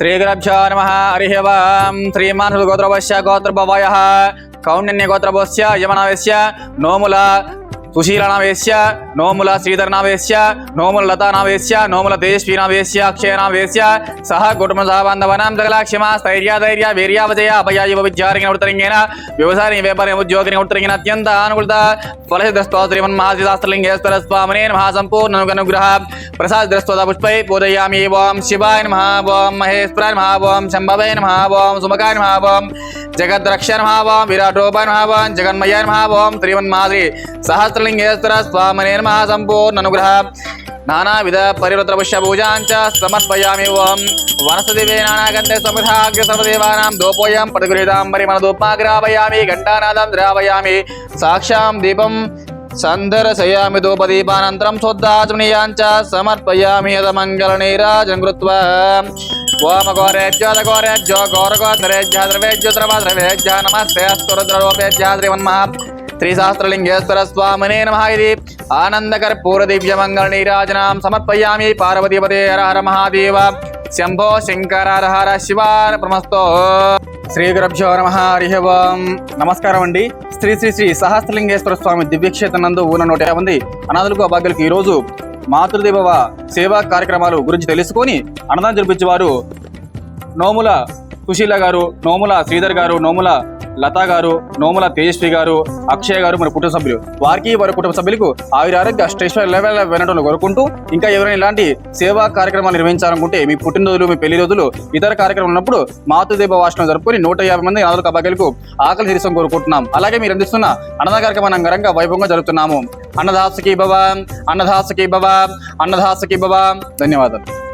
శ్రీగురభ్యో నమ హరి ఓం శ్రీమాన్ గోత్రవశ్య గోత్రభవయ కౌండిన్య గోత్రభోస్య యమనవేశ్య నోముల సుశీలనావేశ్య నోముల శ్రీధరనావేశ్య నోముల లతానావేశ్య నోముల తేజస్వీనావేశ్య అక్షయనావేశ్య సహ కుటుంబ సహబాంధవనాం సకలాక్షమ స్థైర్య ధైర్య వీర్యావజయ అభయ యువ విద్యార్థిని ఉత్తరంగేన వ్యవసాయ వ్యాపార ఉద్యోగిని ఉత్తరంగేన అత్యంత అనుకూలత ఫలసిద్రస్తో శ్రీమన్ మహాశాస్త్రలింగేశ్వర స్వామినే మహాసంపూర్ణ అనుగ్రహ ప్రసాద్ పుష్పై పూజయామి ఓం శివాయ నమః ఓం మహేశ్వరాయ నమః ఓం శంభవే నమః ఓం సుమకాయ నమః ఓం జగద్రక్ష నమః ఓం విరాటోపాయ నమః ఓం జగన్మయ నమః ఓం శ్రీమన్మాద్రి సహస్రలింగేశ్వర స్వామనే నమః సంపూర్ణ అనుగ్రహ నానావిధ పరివృత పుష్య పూజాంచ సమర్పయామి ఓం వనస్పతివే నానాగంధే సమృద్ధాగ్ర సర్వదేవానాం దోపోయం పదగురిదాం పరిమళ దూపాగ్రావయామి ఘంటానాదం ద్రావయామి సాక్షాం దీపం సందర్శయామి ధూపదీపానంతరం శుద్ధాచమనీయాంచ సమర్పయామి యదమంగళ నీరాజనం కృత్వా ఓమ ఘోరేభ్యో ఘోరేభ్యో ఘోరగోధరేభ్య ద్రవేభ్యో ద్రవేభ్య నమస్తే అస్తు రుద్రరూపేభ్య శ్రీమన్మహ శ్రీశాస్త్రలింగేశ్వర స్వామినే నమ ఇది ఆనందకర్పూర దివ్య మంగళ నీరాజనాం సమర్పయామి పార్వతీపదే హర మహాదేవ శంభో శంకర హర హర శివార ప్రమస్తో శ్రీ గురభ్యో నమ హరి ఓం నమస్కారం అండి శ్రీ శ్రీ శ్రీ సహస్రలింగేశ్వర స్వామి దివ్యక్షేత్రం నందు ఉన్న నూట యాభై మంది అనాథులకు అభాగ్యులకు ఈరోజు మాతృదేవ సేవా కార్యక్రమాలు గురించి తెలుసుకొని అన్నదానం జరిపించేవారు నోముల సుశీల గారు నోముల శ్రీధర్ గారు నోముల లతా గారు నోముల తేజస్వి గారు అక్షయ్ గారు మన కుటుంబ సభ్యులు. వారికి వారి కుటుంబ సభ్యులకు ఆవిరారోగ్య స్టేషన్ లెవెల్ వినడం కోరుకుంటూ ఇంకా ఎవరైనా ఇలాంటి సేవా కార్యక్రమాలు నిర్వహించాలనుకుంటే మీ పుట్టినరోజులు మీ పెళ్ళి రోజులు ఇతర కార్యక్రమం ఉన్నప్పుడు మాతృదేవ వాసనం జరుపుకొని నూట యాభై మంది నాలుగు కబాకలకు ఆకలి తీర్చడం కోరుకుంటున్నాం. అలాగే మీరు అందిస్తున్న అన్నద కార్యక్రమాన్ని అంగరంగా వైభవంగా జరుగుతున్నాము అన్నదాసకి భవ అన్నదాసకి భవ అన్నదాసకి భవ. ధన్యవాదాలు.